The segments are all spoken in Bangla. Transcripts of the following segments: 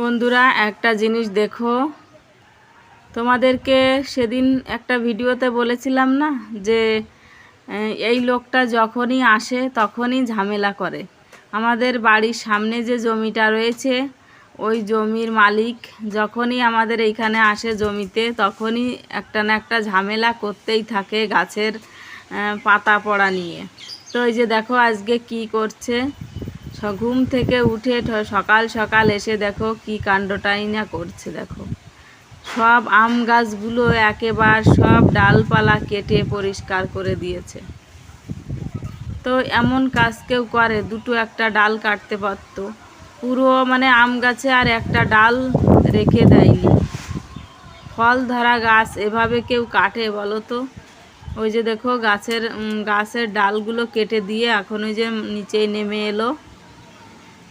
বন্ধুরা, একটা জিনিস দেখো। তোমাদেরকে সেদিন একটা ভিডিওতে বলেছিলাম না, যে এই লোকটা যখনই আসে তখনই ঝামেলা করে। আমাদের বাড়ির সামনে যে জমিটা রয়েছে, ওই জমির মালিক যখনই আমাদের এইখানে আসে জমিতে, তখনই একটা না একটা ঝামেলা করতেই থাকে গাছের পাতা পড়া নিয়ে। তো এই যে দেখো আজকে কি করছে। ঘুম থেকে উঠে সকাল সকাল এসে দেখো কি কাণ্ডটাই না করছে, দেখো। সব আম গাছগুলো একেবার সব ডালপালা কেটে পরিষ্কার করে দিয়েছে। তো এমন কাজ কেউ করে, দুটো একটা ডাল কাটতে পারতো। পুরো মানে আম গাছে আর একটা ডাল রেখে দেয়নি। ফল ধরা গাছ এভাবে কেউ কাটে বলো তো? ওই যে দেখো গাছের গাছের ডালগুলো কেটে দিয়ে এখন ওই যে নিচেই নেমে এলো।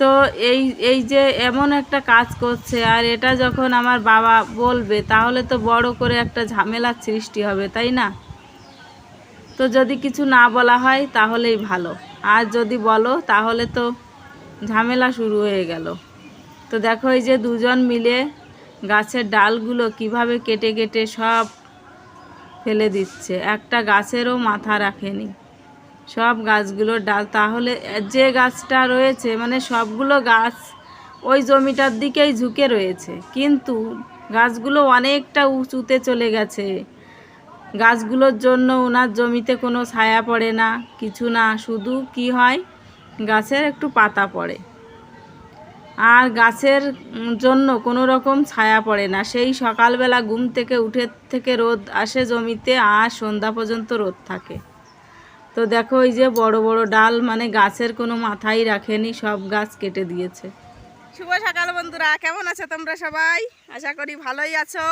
তো এই এই যে এমন একটা কাজ করছে, আর এটা যখন আমার বাবা বলবে, তাহলে তো বড় করে একটা ঝামেলার সৃষ্টি হবে, তাই না? তো যদি কিছু না বলা হয়, তাহলেই ভালো। আর যদি বলো, তাহলে তো ঝামেলা শুরু হয়ে গেল। তো দেখো এই যে দুজন মিলে গাছের ডালগুলো কীভাবে কেটে কেটে সব ফেলে দিচ্ছে। একটা গাছেরও মাথা রাখেনি। সব গাছগুলোর ডাল। তাহলে যে গাছটা রয়েছে মানে সবগুলো গাছ ওই জমিটার দিকেই ঝুঁকে রয়েছে। কিন্তু গাছগুলো অনেকটা উঁচুতে চলে গেছে। গাছগুলোর জন্য ওনার জমিতে কোনো ছায়া পড়ে না, কিছু না। শুধু কি হয়, গাছের একটু পাতা পড়ে। আর গাছের জন্য কোনো রকম ছায়া পড়ে না। সেই সকালবেলা ঘুম থেকে উঠে থেকে রোদ আসে জমিতে, আর সন্ধ্যা পর্যন্ত রোদ থাকে। তো দেখো ওই যে বড় বড় ডাল মানে গাছের কোনো মাথাই রাখেনি, সব গাছ কেটে দিয়েছে। শুভ সকাল বন্ধুরা, কেমন আছো তোমরা সবাই? আশা করি ভালোই আছো।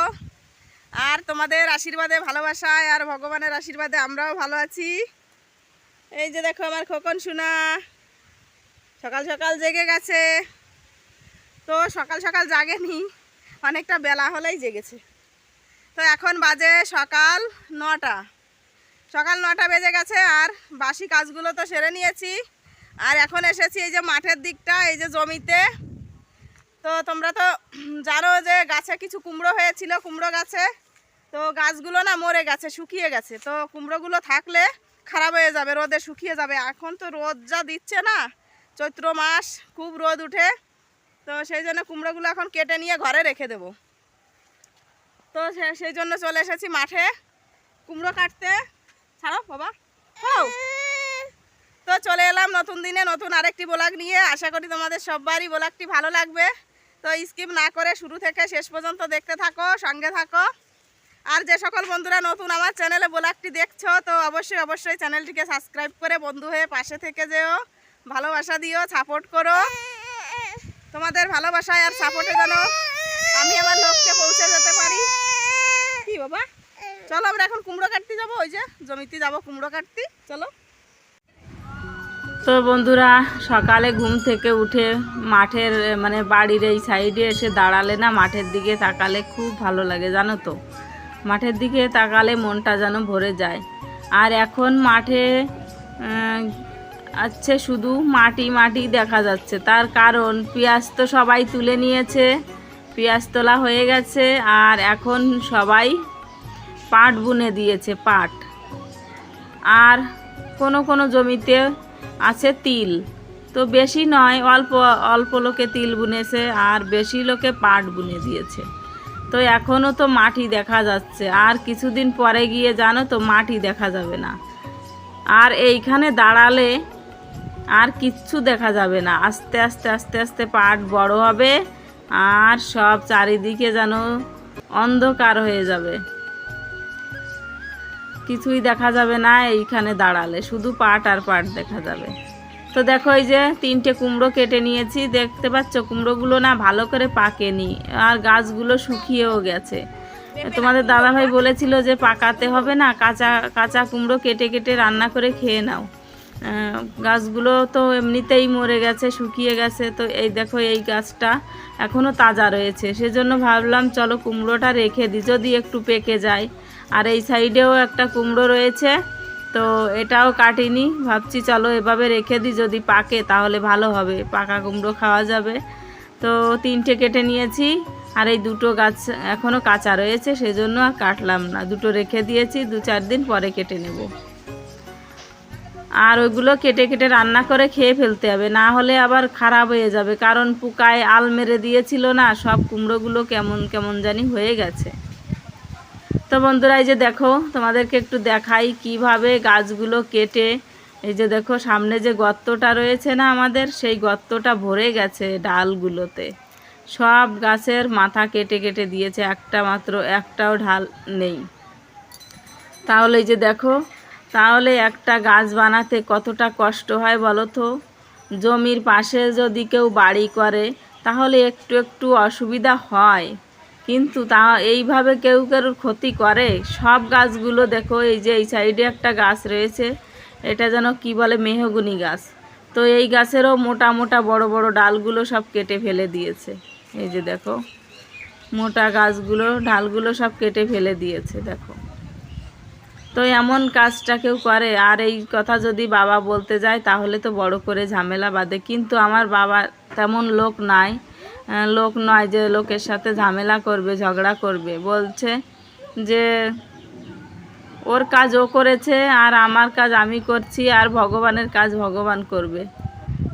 আর তোমাদের আশীর্বাদে, ভালোবাসায় আর ভগবানের আশীর্বাদে আমরাও ভালো আছি। এই যে দেখো আমার খোকন শোনা সকাল সকাল জেগে গেছে। তো সকাল সকাল জাগেনি, অনেকটা বেলা হলেই জেগেছে। তো এখন বাজে সকাল নটা। সকাল নটা বেজে গেছে আর বাসি কাজগুলো তো সেরে নিয়েছি। আর এখন এসেছি এই যে মাঠের দিকটা, এই যে জমিতে। তো তোমরা তো জানো যে গাছে কিছু কুমড়ো হয়েছিল, কুমড়ো গাছে। তো গাছগুলো না মরে গেছে, শুকিয়ে গেছে। তো কুমড়োগুলো থাকলে খারাপ হয়ে যাবে, রোদে শুকিয়ে যাবে। এখন তো রোদ যা দিচ্ছে না, চৈত্র মাস, খুব রোদ উঠে। তো সেই জন্য কুমড়োগুলো এখন কেটে নিয়ে ঘরে রেখে দেবো। তো সেই জন্য চলে এসেছি মাঠে কুমড়ো কাটতে। ছাড়ো বাবা। তো চলে এলাম নতুন দিনে, নতুন আরেকটি ব্লগ নিয়ে। আশা করি তোমাদের সবারই ব্লগটি ভালো লাগবে। তো স্কিপ না করে শুরু থেকে শেষ পর্যন্ত দেখতে থাকো, সঙ্গে থাকো। আর যে সকল বন্ধুরা নতুন আমার চ্যানেলে ব্লগটি দেখছ, তো অবশ্যই অবশ্যই চ্যানেলটিকে সাবস্ক্রাইব করে বন্ধু হয়ে পাশে থেকে যেও। ভালোবাসা দিও, সাপোর্ট করো। তোমাদের ভালোবাসায় আর সাপোর্টে যেন আমি আমার লক্ষ্যে পৌঁছে যেতে পারি। কি বাবা? চলো আমরা এখন কুমড়ো কাটতে যাব, ওই যে জমিতে যাব কুমড়ো কাটতে, চলো। তো বন্ধুরা, সকালে ঘুম থেকে উঠে মাঠের মানে বাড়ির এই সাইডে এসে দাঁড়ালে না মাঠের দিকে তাকালে খুব ভালো লাগে, জানো তো। মাঠের দিকে তাকালে মনটা যেন ভরে যায়। আর এখন মাঠে আছে শুধু মাটি মাটি দেখা যাচ্ছে। তার কারণ, পেঁয়াজ তো সবাই তুলে নিয়েছে, পেঁয়াজ তোলা হয়ে গেছে, আর এখন সবাই পাট বুনে দিয়েছে, পাট। আর কোনো কোনো জমিতে আছে তিল। তো বেশি নয়, অল্প অল্প লোকে তিল বুনেছে আর বেশি লোকে পাট বুনে দিয়েছে। তো এখনও তো মাটি দেখা যাচ্ছে। আর কিছুদিন পরে গিয়ে জানো তো মাটি দেখা যাবে না। আর এইখানে দাঁড়ালে আর কিচ্ছু দেখা যাবে না। আস্তে আস্তে আস্তে আস্তে পাট বড় হবে আর সব চারিদিকে যেন অন্ধকার হয়ে যাবে। কিছুই দেখা যাবে না, এইখানে দাঁড়ালে। শুধু পাট আর পাট দেখা যাবে। তো দেখো এই যে তিনটে কুমড়ো কেটে নিয়েছি, দেখতে পাচ্ছ? কুমড়োগুলো না ভালো করে পাকেনি, আর গাছগুলো শুকিয়েও গেছে। তোমাদের দাদাভাই বলেছিল যে পাকাতে হবে না, কাঁচা কাঁচা কুমড়ো কেটে কেটে রান্না করে খেয়ে নাও। গাছগুলো তো এমনিতেই মরে গেছে, শুকিয়ে গেছে। তো এই দেখো এই গাছটা এখনও তাজা রয়েছে। সেজন্য ভাবলাম, চলো কুমড়োটা রেখে দিই, যদি একটু পেকে যায়। আর এই সাইডেও একটা কুমড়ো রয়েছে। তো এটাও কাটিনি। ভাবছি চলো এভাবে রেখে দিই, যদি পাকে তাহলে ভালো হবে। পাকা কুমড়ো খাওয়া যাবে। তো তিনটে কেটে নিয়েছি। আর এই দুটো গাছ এখনও কাঁচা রয়েছে সেই জন্য আর কাটলাম না। দুটো রেখে দিয়েছি, দু চার দিন পরে কেটে নেব। আর ওইগুলো কেটে কেটে রান্না করে খেয়ে ফেলতে হবে, না হলে আবার খারাপ হয়ে যাবে। কারণ পোকায় আল মেরে দিয়েছিল না, সব কুমড়োগুলো কেমন কেমন জানি হয়ে গেছে। তো বন্ধুরা, এই যে দেখো, তোমাদেরকে একটু দেখাই কীভাবে গাছগুলো কেটে, এই যে দেখো, সামনে যে গর্তটা রয়েছে না আমাদের, সেই গর্তটা ভরে গেছে ডালগুলোতে। সব গাছের মাথা কেটে কেটে দিয়েছে, একটা মাত্র, একটাও ঢাল নেই। তাহলে এই যে দেখো, তাহলে একটা গাছ বানাতে কতটা কষ্ট হয় বলো তো? জমির পাশে যদি কেউ বাড়ি করে, তাহলে একটু একটু অসুবিধা হয়। কিন্তু তা এইভাবে কেউ কেউ ক্ষতি করে। সব গাছগুলো দেখো, এই যে এই সাইডে একটা গাছ রয়েছে, এটা যেন কি বলে মেহগুনি গাছ। তো এই গাছেরও মোটা মোটা বড় বড় ডালগুলো সব কেটে ফেলে দিয়েছে। এই যে দেখো, মোটা গাছগুলো, ডালগুলো সব কেটে ফেলে দিয়েছে, দেখো। তো এমন কাজটা কেউ করে। আর এই কথা যদি বাবা বলতে যায়, তাহলে তো বড় করে ঝামেলা বাঁধে। কিন্তু আমার বাবা তেমন লোক নাই। লোক নয় যে লোকের সাথে ঝামেলা করবে, ঝগড়া করবে। বলছে যে, ওর কাজ ও করেছে আর আমার কাজ আমি করছি আর ভগবানের কাজ ভগবান করবে।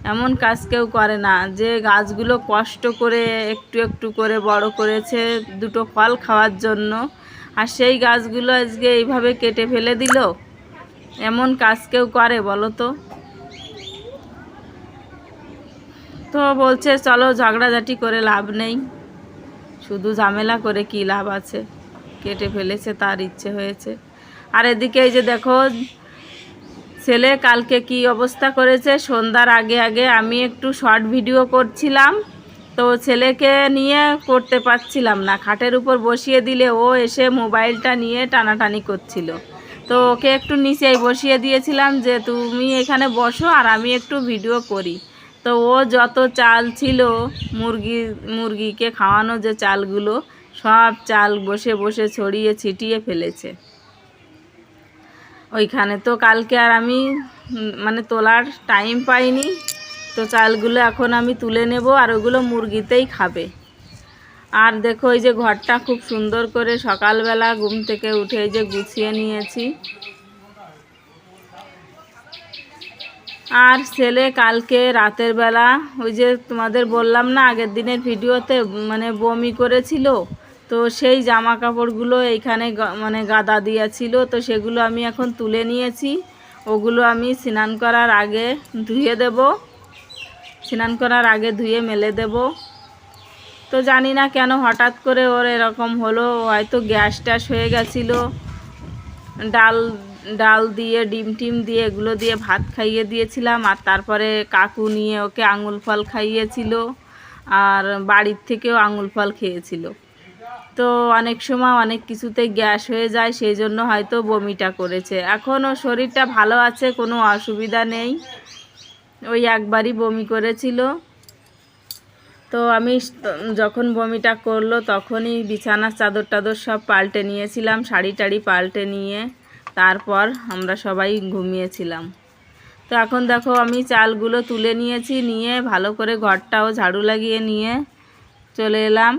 এমন কাজ কেউ করে না। যে গাছগুলো কষ্ট করে, একটু একটু করে বড় করেছে, দুটো ফল খাওয়ার জন্য, আর সেই গাছগুলো আজকে এইভাবে কেটে ফেলে দিল? এমন কাজ কেউ করে বলো তো? তো বলছে, চলো ঝগড়াঝাটি করে লাভ নেই। শুধু ঝামেলা করে কি লাভ আছে? কেটে ফেলেছে, তার ইচ্ছে হয়েছে। আর এদিকে এই যে দেখো, ছেলে কালকে কি অবস্থা করেছে? সন্ধ্যার আগে আগে আমি একটু শর্ট ভিডিও করছিলাম। তো ছেলেকে নিয়ে করতে পারছিলাম না। খাটের উপর বসিয়ে দিলে ও এসে মোবাইলটা নিয়ে টানাটানি করছিল। তো ওকে একটু নিচেই বসিয়ে দিয়েছিলাম যে, তুমি এখানে বসো আর আমি একটু ভিডিও করি। তো ও যত চাল ছিল, মুরগি, মুরগিকে খাওয়ানো যে চালগুলো, সব চাল বসে বসে ছড়িয়ে ছিটিয়ে ফেলেছে। ওইখানে তো কালকে আর আমি মানে তোলার টাইম পাইনি, তো চালগুলো এখন আমি তুলে নেব আর ওগুলো মুরগিতেই খাবে। আর দেখো এই যে ঘরটা খুব সুন্দর করে সকালবেলা ঘুম থেকে উঠে যে গুছিয়ে নিয়েছি। আর ছেলে কালকে রাতের বেলা, ওই যে তোমাদের বললাম না, আগের দিনের ভিডিওতে মানে বমি করেছিল, তো সেই জামা কাপড়গুলো এইখানে মানে গাদা দিয়েছিল, তো সেগুলো আমি এখন তুলে নিয়েছি। ওগুলো আমি স্নান করার আগে ধুয়ে দেব। স্নান করার আগে ধুয়ে মেলে দেব। তো জানি না কেন হঠাৎ করে ওর এরকম হলো, হয়তো গ্যাস ট্যাস হয়ে গেছিল, ডাল ডাল দিয়ে, ডিম টিম দিয়ে, এগুলো দিয়ে ভাত খাইয়ে দিয়েছিলাম। আর তারপরে কাকু নিয়ে ওকে আঙুল ফল খাইয়েছিল। আর বাড়ির থেকেও আঙুল ফল খেয়েছিল। তো অনেক সময় অনেক কিছুতে গ্যাস হয়ে যায়, সেই জন্য হয়তো বমিটা করেছে। এখনও শরীরটা ভালো আছে, কোনো অসুবিধা নেই। ওই একবারই বমি করেছিল। তো আমি যখন বমিটা করল, তখনই বিছানার চাদর টাদর সব পাল্টে নিয়েছিলাম শাড়ি টাড়ি পাল্টে নিয়ে। তারপর আমরা সবাই ঘুমিয়েছিলাম। তো এখন দেখো আমি চালগুলো তুলে নিয়েছি, নিয়ে ভালো করে ঘরটাও ঝাড়ু লাগিয়ে নিয়ে চলে এলাম।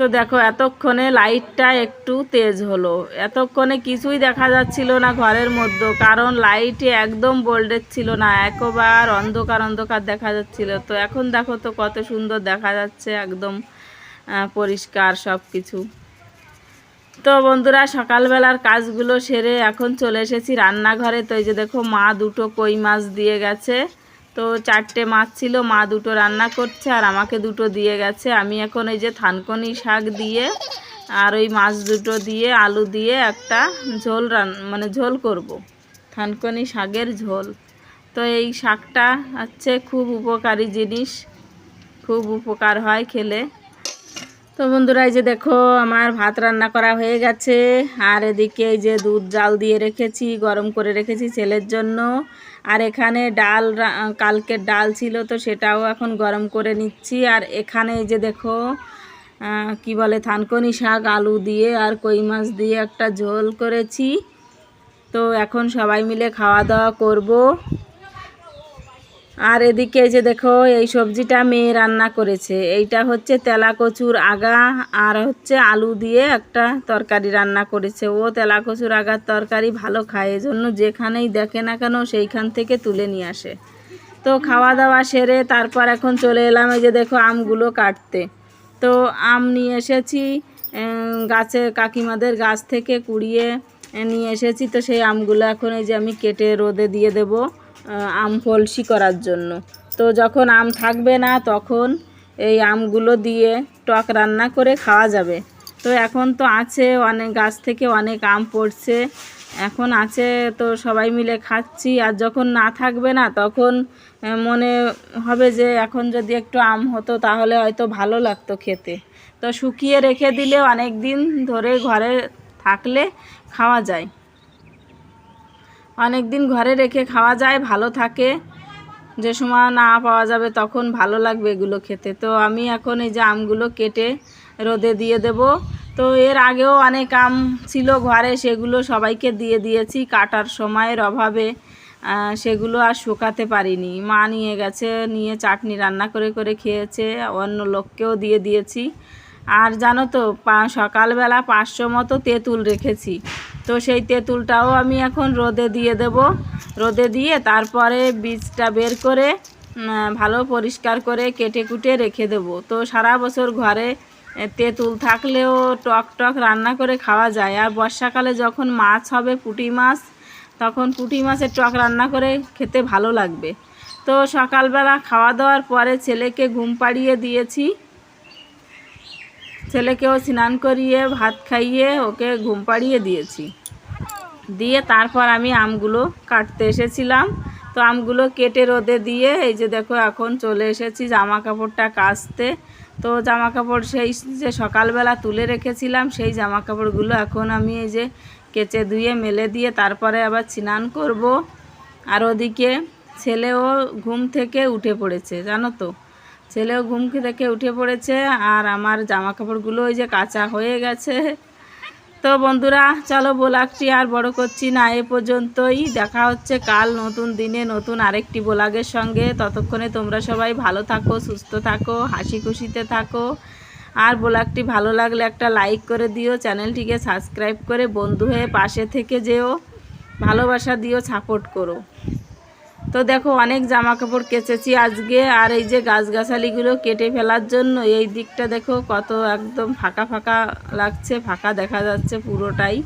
তো দেখো, এতক্ষণে লাইটটা একটু তেজ হলো। এতক্ষণে কিছুই দেখা যাচ্ছিল না ঘরের মধ্যে, কারণ লাইটে একদম বোল্ডের ছিল না, একবার অন্ধকার অন্ধকার দেখা যাচ্ছিল। তো এখন দেখো তো কত সুন্দর দেখা যাচ্ছে, একদম পরিষ্কার সব কিছু তো বন্ধুরা, সকালবেলার কাজগুলো সেরে এখন চলে এসেছি রান্নাঘরে। তো এই যে দেখো, মা দুটো কই মাছ দিয়ে গেছে। তো চারটে মাছ ছিল, মা দুটো রান্না করছে আর আমাকে দুটো দিয়ে গেছে। আমি এখন এই যে থানকনি শাক দিয়ে আর ওই মাছ দুটো দিয়ে, আলু দিয়ে একটা ঝোল রান মানে ঝোল করব। থানকনি শাকের ঝোল। তো এই শাকটা হচ্ছে খুব উপকারী জিনিস, খুব উপকার হয় খেলে। তো বন্ধুরা, এই যে দেখো, আমার ভাত রান্না করা হয়ে গেছে। আর এদিকে এই যে দুধ জাল দিয়ে রেখেছি, গরম করে রেখেছি ছেলের জন্য। আর এখানে ডাল কালকের ডাল ছিল, তো সেটাও এখন গরম করে নিচ্ছি। আর এখানে এই যে দেখো কি বলে, থানকনি শাক, আলু দিয়ে আর কই মাছ দিয়ে একটা ঝোল করেছি। তো এখন সবাই মিলে খাওয়া দাওয়া করব। আর এদিকে যে দেখো, এই সবজিটা মেয়ে রান্না করেছে। এইটা হচ্ছে তেলা কচুর আগা আর হচ্ছে আলু দিয়ে একটা তরকারি রান্না করেছে। ও তেলা কচুর আগার তরকারি ভালো খায়, এজন্য যেখানেই দেখে না কেন সেইখান থেকে তুলে নিয়ে আসে। তো খাওয়া দাওয়া সেরে তারপর এখন চলে এলাম এই যে দেখো আমগুলো কাটতে। তো আম নিয়ে এসেছি গাছে কাকিমাদের গাছ থেকে কুড়িয়ে নিয়ে এসেছি। তো সেই আমগুলো এখন এই যে আমি কেটে রোদে দিয়ে দেব। আম ফলসি করার জন্য। তো যখন আম থাকবে না, তখন এই আমগুলো দিয়ে টক রান্না করে খাওয়া যাবে। তো এখন তো আছে অনেক, গাছ থেকে অনেক আম পড়ছে। এখন আছে তো সবাই মিলে খাচ্ছি। আর যখন না থাকবে না, তখন মনে হবে যে এখন যদি একটু আম হতো, তাহলে হয়তো ভালো লাগতো খেতে। তো শুকিয়ে রেখে দিলে অনেক দিন ধরে ঘরে থাকলে খাওয়া যায়। অনেক দিন ঘরে রেখে খাওয়া যায়, ভালো থাকে। যে সময় না পাওয়া যাবে তখন ভালো লাগবে এগুলো খেতে। তো আমি এখন এই যে আমগুলো কেটে রোদে দিয়ে দেব। তো এর আগেও অনেক আম ছিল ঘরে, সেগুলো সবাইকে দিয়ে দিয়েছি। কাটার সময়ের অভাবে সেগুলো আর শুকাতে পারিনি। মা নিয়ে গেছে, নিয়ে চাটনি রান্না করে করে খেয়েছে, অন্য লোককেও দিয়ে দিয়েছি। আর জানো তো সকালবেলা পাঁচশো মতো তেঁতুল রেখেছি। তো সেই তেঁতুলটাও আমি এখন রোদে দিয়ে দেব। রোদে দিয়ে তারপরে বীজটা বের করে ভালো পরিষ্কার করে কেটে কুটে রেখে দেব। তো সারা বছর ঘরে তেঁতুল থাকলেও টক টক রান্না করে খাওয়া যায়। আর বর্ষাকালে যখন মাছ হবে, পুঁটি মাছ, তখন পুঁটি মাছের টক রান্না করে খেতে ভালো লাগবে। তো সকালবেলা খাওয়া দাওয়ার পরে ছেলেকে ঘুম পাড়িয়ে দিয়েছি। ছেলেকেও স্নান করিয়ে, ভাত খাইয়ে ওকে ঘুম পাড়িয়ে দিয়েছি। দিয়ে তারপর আমি আমগুলো কাটতে এসেছিলাম। তো আমগুলো কেটে রোদে দিয়ে এই যে দেখো এখন চলে এসেছি জামা কাপড়টা কাচতে। তো জামা কাপড় সেই যে সকালবেলা তুলে রেখেছিলাম, সেই জামা কাপড়গুলো এখন আমি এই যে কেচে ধুয়ে মেলে দিয়ে তারপরে আবার স্নান করব। আর ওদিকে ছেলেও ঘুম থেকে উঠে পড়েছে, জানো তো? ছেলেও ঘুম থেকে উঠে পড়েছে আর আমার জামা কাপড়গুলো ওই যে কাঁচা হয়ে গেছে। তো বন্ধুরা, চলো বোলাকটি আর বড় করছি না, এ পর্যন্তই। দেখা হচ্ছে কাল নতুন দিনে নতুন আরেকটি বোলাগের সঙ্গে। ততক্ষণে তোমরা সবাই ভালো থাকো, সুস্থ থাকো, হাসি খুশিতে থাকো। আর বোলাকটি ভালো লাগলে একটা লাইক করে দিও, চ্যানেলটিকে সাবস্ক্রাইব করে বন্ধু হয়ে পাশে থেকে যেও। ভালোবাসা দিও, সাপোর্ট করো। তো দেখো, অনেক জামা কাপড় কেচেছি আজকে, আর এই যে গাছগাছালিগুলো কেটে ফেলার জন্য, এই দিকটা দেখো কত একদম ফাঁকা ফাঁকা লাগছে, ফাঁকা দেখা যাচ্ছে পুরোটাই।